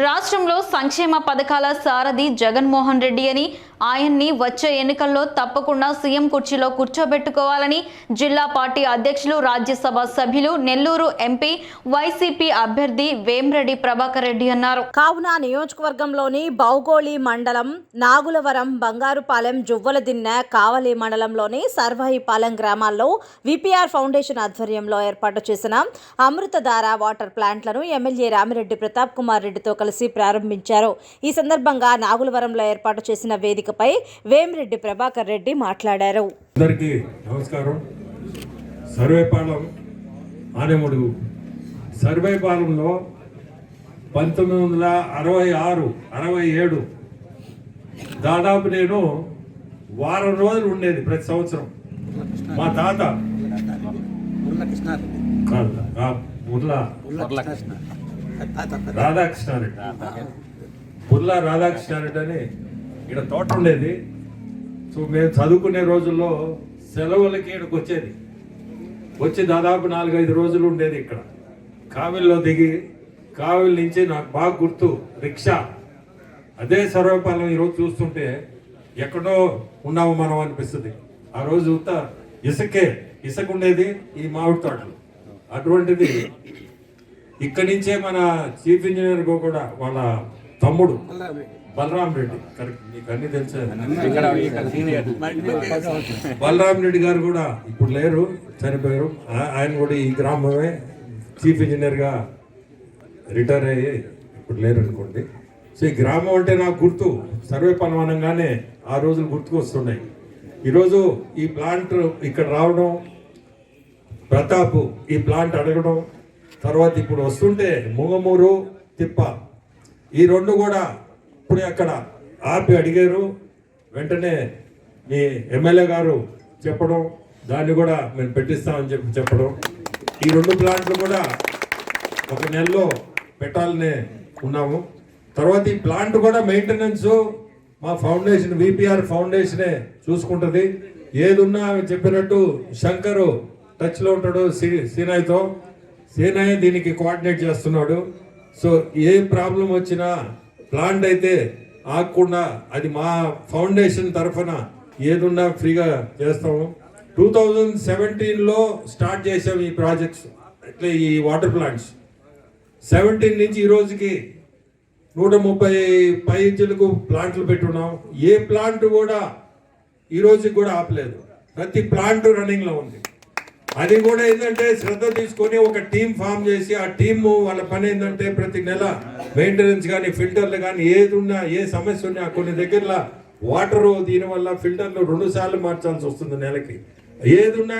రాష్ట్రంలో సంక్షేమ పథకాల సారథి జగన్మోహన్ రెడ్డి అని ఆయన్ని వచ్చే ఎన్నికల్లో తప్పకుండా సీఎం కుర్చీలో కూర్చోబెట్టుకోవాలని జిల్లా పార్టీ అధ్యక్షులు రాజ్యసభ సభ్యులు నెల్లూరు ఎంపీ వైసీపీ అభ్యర్థి వేమిరెడ్డి ప్రభాకర్ రెడ్డి అన్నారు. కావున నియోజకవర్గంలోని బౌగోళి మండలం నాగులవరం బంగారుపాలెం జువ్వలదిన్నె కావలి మండలంలోని సర్వాయిపాలెం గ్రామాల్లో విపిఆర్ ఫౌండేషన్ ఆధ్వర్యంలో ఏర్పాటు చేసిన అమృతధార వాటర్ ప్లాంట్లను ఎమ్మెల్యే రామిరెడ్డి ప్రతాప్ కుమార్ రెడ్డితో కలిసి ప్రారంభించారు. ఈ సందర్భంగా నాగులవరంలో ఏర్పాటు చేసిన వేదికపై వేమిరెడ్డి ప్రభాకర్ రెడ్డి మాట్లాడారు. అందరికీ నమస్కారం. సర్వేపాలెం సర్వేపాలెంలో పంతొమ్మిది వందల అరవై ఆరు అరవై ఏడు దాదాపు నేను వారం రోజులు ఉండేది ప్రతి సంవత్సరం. మా తాత రాధాకృష్ణారెడ్డి. బుర్లా రాధాకృష్ణారెడ్డి అని ఇక్కడ తోట ఉండేది. సో మేము చదువుకునే రోజుల్లో సెలవులకి ఇక్కడికి వచ్చేది. వచ్చి దాదాపు నాలుగైదు రోజులు ఉండేది ఇక్కడ. కావిల్లో దిగి కావిల్ నుంచి నాకు బాగా గుర్తు రిక్షా. అదే సర్వపాలెం ఈరోజు చూస్తుంటే ఎక్కడో ఉన్నాము మనం అనిపిస్తుంది. ఆ రోజు ఉత్త ఇసుకే ఇసుక ఉండేది ఈ మామిడి తోటలు. అటువంటిది ఇక్కడి నుంచే మన చీఫ్ ఇంజనీర్ కూడా వాళ్ళ తమ్ముడు బలరాం రెడ్డి. కరెక్ట్. మీకు అన్ని తెలుసా? బలరాం రెడ్డి గారు కూడా ఇప్పుడు లేరు చనిపోయారు. ఆయన కూడా ఈ గ్రామమే చీఫ్ ఇంజనీర్గా రిటైర్ అయ్యి ఇప్పుడు లేరు అనుకోండి. సో ఈ గ్రామం అంటే నాకు గుర్తు. సర్వే పనం అనగానే ఆ రోజులు గుర్తుకు వస్తున్నాయి ఈరోజు ఈ ప్లాంట్ ఇక్కడ రావడం ప్రతాప్ ఈ ప్లాంట్ అడగడం తర్వాత ఇప్పుడు వస్తుంటే మూగమూరు తిప్ప. ఈ రెండు కూడా ఇప్పుడే అక్కడ ఆపి అడిగారు. వెంటనే మీ ఎమ్మెల్యే గారు చెప్పడం దాన్ని కూడా మేము పెట్టిస్తామని చెప్పి చెప్పడం. ఈ రెండు ప్లాంట్లు కూడా ఒక నెలలో పెట్టాలనే ఉన్నాము. తర్వాత ఈ ప్లాంట్ కూడా మెయింటెనెన్స్ మా ఫౌండేషన్ విపిఆర్ ఫౌండేషనే చూసుకుంటుంది. ఏదున్నా చెప్పినట్టు శంకరు టచ్లో ఉంటాడు సీ సీనాయ్తో సీనాయ్ దీనికి కోఆర్డినేట్ చేస్తున్నాడు. సో ఏ ప్రాబ్లం వచ్చినా ప్లాంట్ అయితే ఆగకుండా అది మా ఫౌండేషన్ తరఫున ఏదున్నా ఫ్రీగా చేస్తాము. టూ థౌజండ్ సెవెంటీన్లో స్టార్ట్ చేసాం ఈ ప్రాజెక్ట్స్ అట్లే ఈ వాటర్ ప్లాంట్స్ సెవెంటీన్ నుంచి ఈ రోజుకి నూట ముప్పై పైచులకు ప్లాంట్లు పెట్టున్నాం. ఏ ప్లాంట్ కూడా ఈ రోజుకి కూడా ఆపలేదు. ప్రతి ప్లాంట్ రన్నింగ్లో ఉంది. అది కూడా ఏంటంటే శ్రద్ధ తీసుకొని ఒక టీం ఫామ్ చేసి ఆ టీమ్ వాళ్ళ పని ఏంటంటే ప్రతి నెల మెయింటెనెన్స్ కానీ ఫిల్టర్లు కానీ ఏది ఉన్నా ఏ సమస్య ఉన్నా కొన్ని దగ్గరలో వాటర్ దీనివల్ల ఫిల్టర్లు రెండు సార్లు మార్చాల్సి వస్తుంది నెలకి. ఏది ఉన్నా